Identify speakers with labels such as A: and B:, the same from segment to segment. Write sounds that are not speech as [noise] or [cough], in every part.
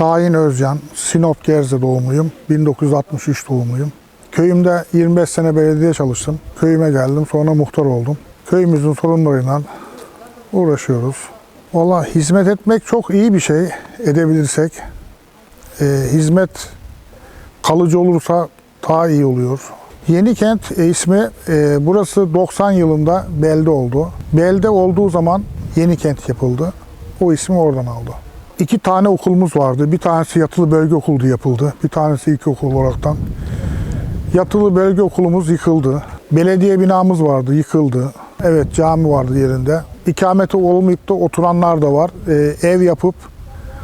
A: Şahin Özcan, Sinop Gerze doğumluyum. 1963 doğumluyum. Köyümde 25 sene belediye çalıştım. Köyüme geldim, sonra muhtar oldum. Köyümüzün sorunlarıyla uğraşıyoruz. Valla hizmet etmek çok iyi bir şey edebilirsek. Ee, hizmet kalıcı olursa daha iyi oluyor. Yenikent e, ismi e, burası 90 yılında belde oldu. Belde olduğu zaman Yenikent yapıldı. O ismi oradan aldı. İki tane okulumuz vardı. Bir tanesi yatılı bölge okulu yapıldı. Bir tanesi ilkokul olaraktan. Yatılı bölge okulumuz yıkıldı. Belediye binamız vardı, yıkıldı. Evet cami vardı yerinde. İkameti olmayıp da oturanlar da var. Ee, ev yapıp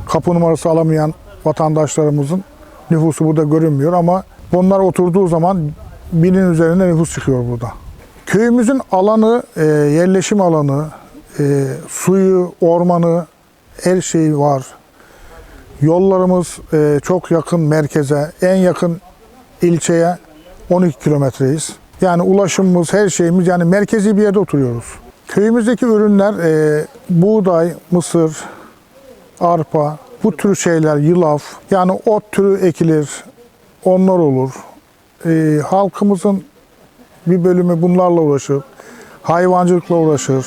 A: kapı numarası alamayan vatandaşlarımızın nüfusu burada görünmüyor ama bunlar oturduğu zaman binin üzerinde nüfus çıkıyor burada. Köyümüzün alanı, e, yerleşim alanı, e, suyu, ormanı, her şey var. Yollarımız e, çok yakın merkeze, en yakın ilçeye 12 kilometreyiz. Yani ulaşımımız, her şeyimiz yani merkezi bir yerde oturuyoruz. Köyümüzdeki ürünler e, buğday, mısır, arpa, bu tür şeyler, yılaf, yani ot türü ekilir, onlar olur. E, halkımızın bir bölümü bunlarla uğraşır, hayvancılıkla uğraşır.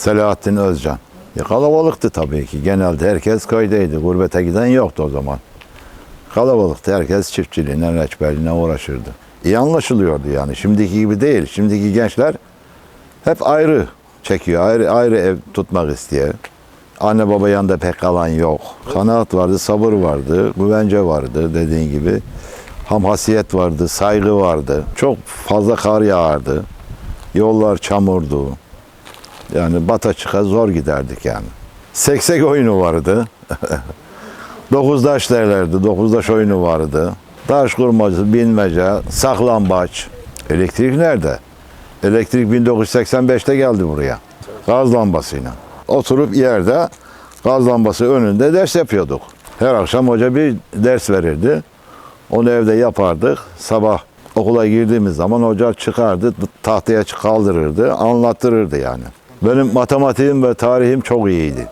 B: Selahattin Özcan. Ya kalabalıktı tabii ki. Genelde herkes köydeydi. Gurbete giden yoktu o zaman. Kalabalıktı. Herkes çiftçiliğine, reçberliğine uğraşırdı. İyi anlaşılıyordu yani. Şimdiki gibi değil. Şimdiki gençler hep ayrı çekiyor. Ayrı ayrı ev tutmak istiyor. Anne baba yanında pek kalan yok. Kanaat vardı, sabır vardı, güvence vardı dediğin gibi. Hamhasiyet vardı, saygı vardı. Çok fazla kar yağardı. Yollar çamurdu. Yani bata çıka zor giderdik yani. Seksek oyunu vardı. [laughs] Dokuzdaş derlerdi. Dokuzdaş oyunu vardı. Taş kurmacı, binmece, saklambaç. Elektrik nerede? Elektrik 1985'te geldi buraya. Gaz lambasıyla. Oturup yerde gaz lambası önünde ders yapıyorduk. Her akşam hoca bir ders verirdi. Onu evde yapardık. Sabah okula girdiğimiz zaman hoca çıkardı, tahtaya kaldırırdı, anlattırırdı yani. Benim matematiğim ve tarihim çok iyiydi.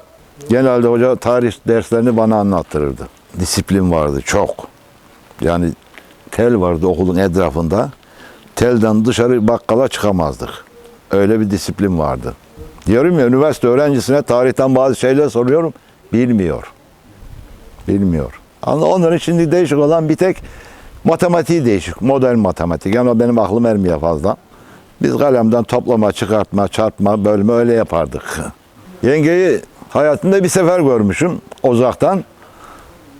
B: Genelde hoca tarih derslerini bana anlattırırdı. Disiplin vardı çok. Yani tel vardı okulun etrafında. Telden dışarı bakkala çıkamazdık. Öyle bir disiplin vardı. Diyorum ya üniversite öğrencisine tarihten bazı şeyler soruyorum. Bilmiyor. Bilmiyor. Onların şimdi değişik olan bir tek matematiği değişik. Modern matematik. Yani o benim aklım ermiyor fazla. Biz kalemden toplama, çıkartma, çarpma, bölme öyle yapardık. Yengeyi hayatımda bir sefer görmüşüm uzaktan.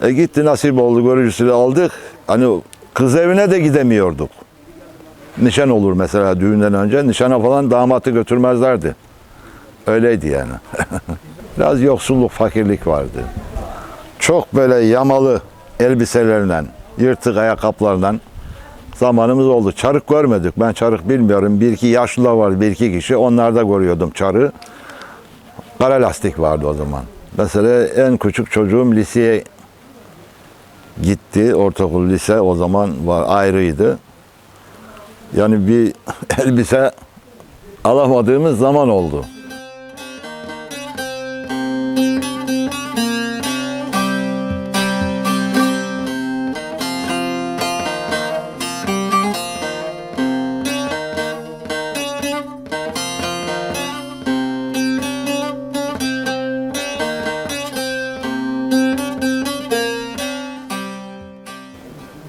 B: E gitti nasip oldu görücüsüyle aldık. Hani kız evine de gidemiyorduk. Nişan olur mesela düğünden önce. Nişana falan damatı götürmezlerdi. Öyleydi yani. [laughs] Biraz yoksulluk, fakirlik vardı. Çok böyle yamalı elbiselerle, yırtık ayakkabılarla zamanımız oldu. Çarık görmedik. Ben çarık bilmiyorum. Bir iki yaşlılar var, bir iki kişi. Onlarda görüyordum çarığı. Kara lastik vardı o zaman. Mesela en küçük çocuğum liseye gitti. Ortaokul lise o zaman var ayrıydı. Yani bir [laughs] elbise alamadığımız zaman oldu.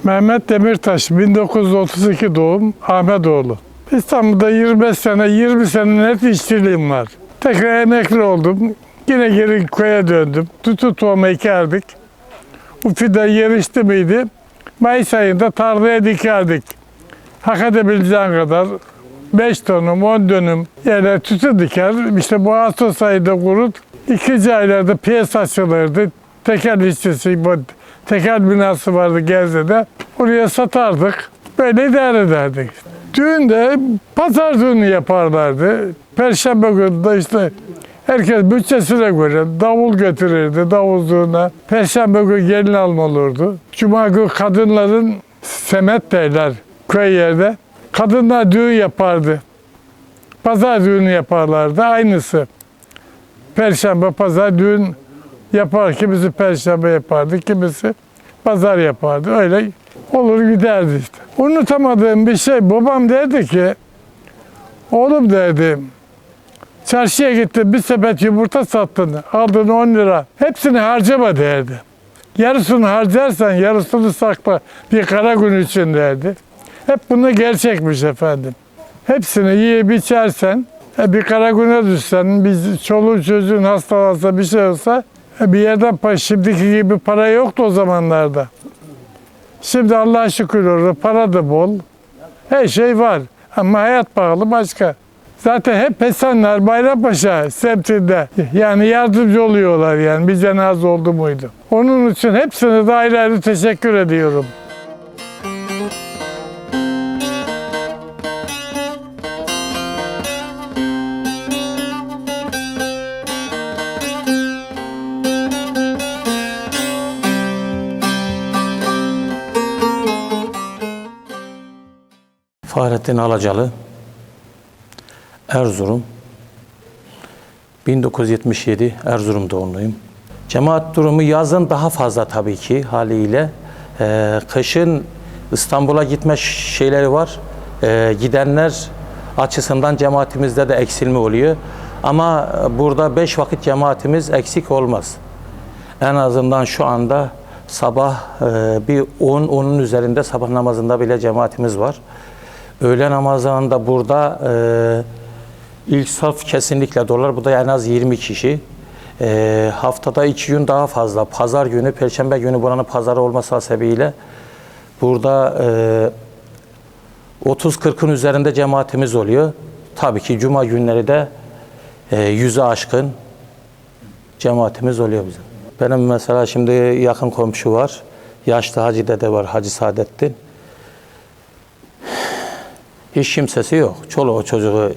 C: Mehmet Demirtaş 1932 doğum Ahmetoğlu. İstanbul'da 25 sene 20 sene net işçiliğim var. Tekrar emekli oldum. Yine geri köye döndüm. Tutu tohumu ekerdik. Bu fide yarıştı mıydı? Mayıs ayında tarlaya dikerdik. Hak edebileceğin kadar 5 dönüm, 10 dönüm yerler tütü diker. İşte bu Ağustos ayında kurut. İkinci aylarda piyas açılırdı. Tekel işçisi, tekel binası vardı Gezze'de. Oraya satardık. Böyle idare ederdik. Düğünde pazar düğünü yaparlardı. Perşembe günü de işte Herkes bütçesine göre davul götürürdü davulcuğuna. Perşembe günü gelin alma olurdu. Cuma günü kadınların semet derler köy yerde. Kadınlar düğün yapardı. Pazar düğünü yaparlardı aynısı. Perşembe, pazar düğün yapar. Kimisi perşembe yapardı, kimisi pazar yapardı. Öyle olur giderdi işte. Unutamadığım bir şey babam derdi ki oğlum derdi çarşıya gittin bir sepet yumurta sattın aldın 10 lira hepsini harcama derdi. Yarısını harcarsan yarısını sakla bir kara gün için derdi. Hep bunu gerçekmiş efendim. Hepsini yiyip içersen e, bir kara güne düşsen, bir çoluğun çocuğun hastalansa bir şey olsa bir yerden pa- şimdiki gibi para yoktu o zamanlarda. Şimdi Allah'a şükür orada para da bol. Her şey var. Ama hayat pahalı başka. Zaten hep Esenler, Bayrampaşa semtinde. Yani yardımcı oluyorlar yani bir cenaze oldu muydu. Onun için hepsine de ayrı ayrı teşekkür ediyorum.
D: Fahrettin Alacalı, Erzurum, 1977 Erzurum doğumluyum. Cemaat durumu yazın daha fazla tabii ki haliyle. Ee, kışın İstanbul'a gitme şeyleri var. Ee, gidenler açısından cemaatimizde de eksilme oluyor. Ama burada beş vakit cemaatimiz eksik olmaz. En azından şu anda sabah e, bir 10 onun üzerinde sabah namazında bile cemaatimiz var. Öğle namazında burada e, ilk saf kesinlikle dolar. Bu da en az 20 kişi. E, haftada iki gün daha fazla. Pazar günü, Perşembe günü buranın pazarı olması hasebiyle burada e, 30-40'ın üzerinde cemaatimiz oluyor. Tabii ki cuma günleri de e, yüze aşkın cemaatimiz oluyor bizim. Benim mesela şimdi yakın komşu var. Yaşlı Hacı dede var, Hacı Saadettin. Hiç kimsesi yok. Çoluğu çocuğu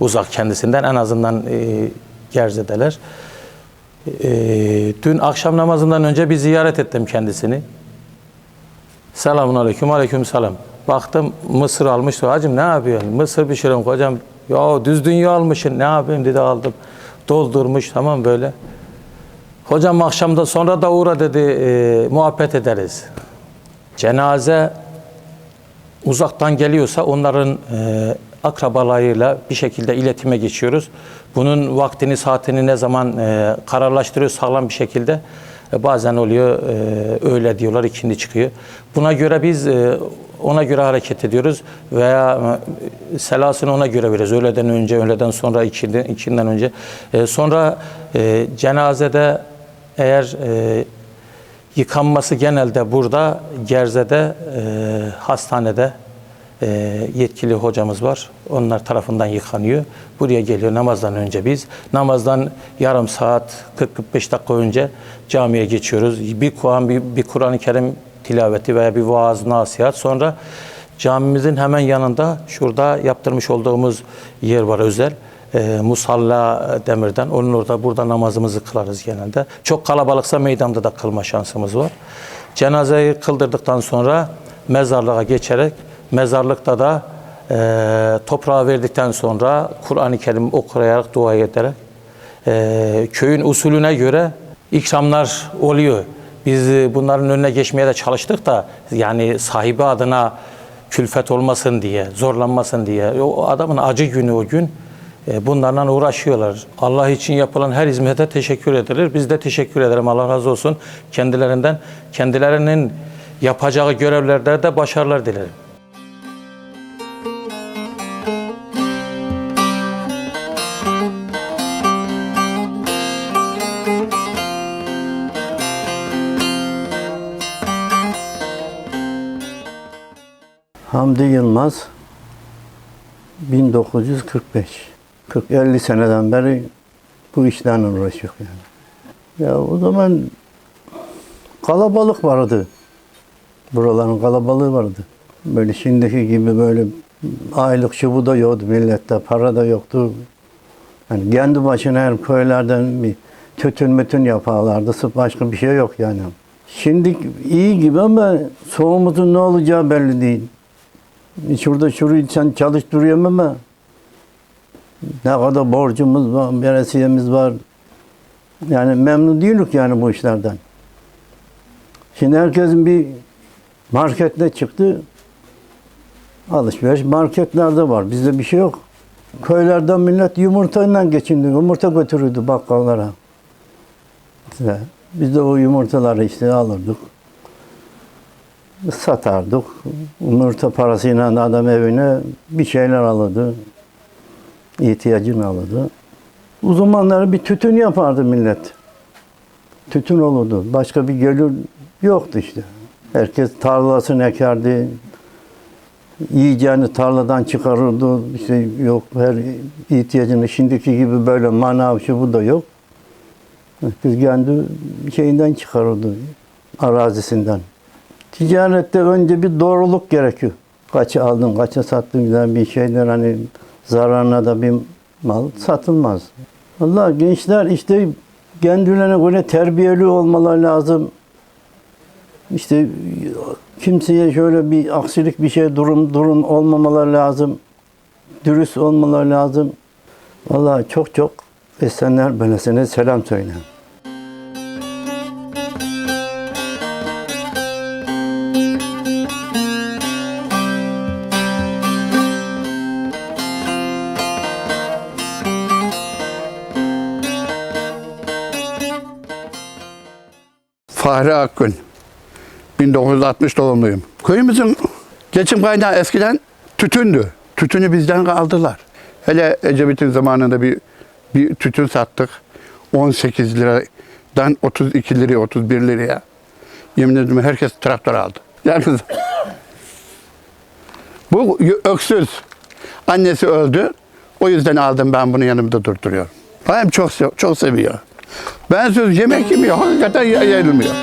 D: uzak kendisinden en azından e, Gerze'deler. E, dün akşam namazından önce bir ziyaret ettim kendisini. Selamun aleyküm, aleyküm selam. Baktım mısır almıştı. Hacım ne yapıyorsun? Mısır pişiriyorum kocam. Ya düz dünya almışsın. Ne yapayım dedi aldım. Doldurmuş tamam böyle. Hocam akşamda sonra da uğra dedi e, muhabbet ederiz. Cenaze uzaktan geliyorsa onların e, akrabalarıyla bir şekilde iletime geçiyoruz. Bunun vaktini, saatini ne zaman e, kararlaştırıyoruz sağlam bir şekilde. E, bazen oluyor e, öyle diyorlar ikindi çıkıyor. Buna göre biz e, ona göre hareket ediyoruz veya e, selasını ona göre veririz. Öğleden önce, öğleden sonra, ikindi, ikinden önce. E, sonra e, cenazede eğer e, Yıkanması genelde burada, Gerze'de, e, hastanede e, yetkili hocamız var. Onlar tarafından yıkanıyor. Buraya geliyor namazdan önce biz. Namazdan yarım saat, 40-45 dakika önce camiye geçiyoruz. Bir Kur'an, bir, bir Kur'an-ı Kerim tilaveti veya bir vaaz, nasihat. Sonra camimizin hemen yanında şurada yaptırmış olduğumuz yer var özel e, Musalla Demir'den. Onun orada burada namazımızı kılarız genelde. Çok kalabalıksa meydanda da kılma şansımız var. Cenazeyi kıldırdıktan sonra mezarlığa geçerek mezarlıkta da e, toprağı verdikten sonra Kur'an-ı Kerim okuyarak dua ederek e, köyün usulüne göre ikramlar oluyor. Biz bunların önüne geçmeye de çalıştık da yani sahibi adına külfet olmasın diye, zorlanmasın diye. O adamın acı günü o gün. E, Bunlarla uğraşıyorlar. Allah için yapılan her hizmete teşekkür edilir. Biz de teşekkür ederim. Allah razı olsun kendilerinden. Kendilerinin yapacağı görevlerde de başarılar dilerim.
E: Hamdi Yılmaz 1945 40 50 seneden beri bu işlerle uğraşıyor yani. Ya o zaman kalabalık vardı. Buraların kalabalığı vardı. Böyle şimdiki gibi böyle aylık şu bu da yoktu millette, para da yoktu. Hani kendi başına her köylerden bir tütün mütün yaparlardı. Sırf Başka bir şey yok yani. Şimdi iyi gibi ama soğumuzun ne olacağı belli değil. Şurada şurayı sen çalıştırıyorum ama ne kadar borcumuz var, beresiyemiz var. Yani memnun değiliz yani bu işlerden. Şimdi herkesin bir markette çıktı. Alışveriş marketlerde var. Bizde bir şey yok. Köylerden millet yumurtayla geçindi. Yumurta götürürdü bakkallara. İşte biz de o yumurtaları işte alırdık. Satardık. Yumurta parasıyla adam evine bir şeyler alırdı. İhtiyacını alırdı. O zamanlar bir tütün yapardı millet. Tütün olurdu. Başka bir gelir yoktu işte. Herkes tarlasını ekerdi. Yiyeceğini tarladan çıkarırdı. İşte yok her ihtiyacını şimdiki gibi böyle manav şu bu da yok. Herkes kendi şeyinden çıkarırdı. Arazisinden. Ticarette önce bir doğruluk gerekiyor. Kaça aldın, kaça sattın güzel bir şeyler hani zararına da bir mal satılmaz. Allah gençler işte kendilerine göre terbiyeli olmaları lazım. İşte kimseye şöyle bir aksilik bir şey durum durum olmamaları lazım. Dürüst olmaları lazım. Vallahi çok çok Esenler Belediyesi'ne selam söyle.
F: Fahri Akgün. 1960 doğumluyum. Köyümüzün geçim kaynağı eskiden tütündü. Tütünü bizden aldılar. Hele Ecevit'in zamanında bir, bir tütün sattık. 18 liradan 32 liraya, 31 liraya. Yemin ederim herkes traktör aldı. Yalnız bu öksüz. Annesi öldü. O yüzden aldım ben bunu yanımda durduruyorum. Bayım çok, çok seviyor. Ben söz yemek yemiyor. Hakikaten yayılmıyor.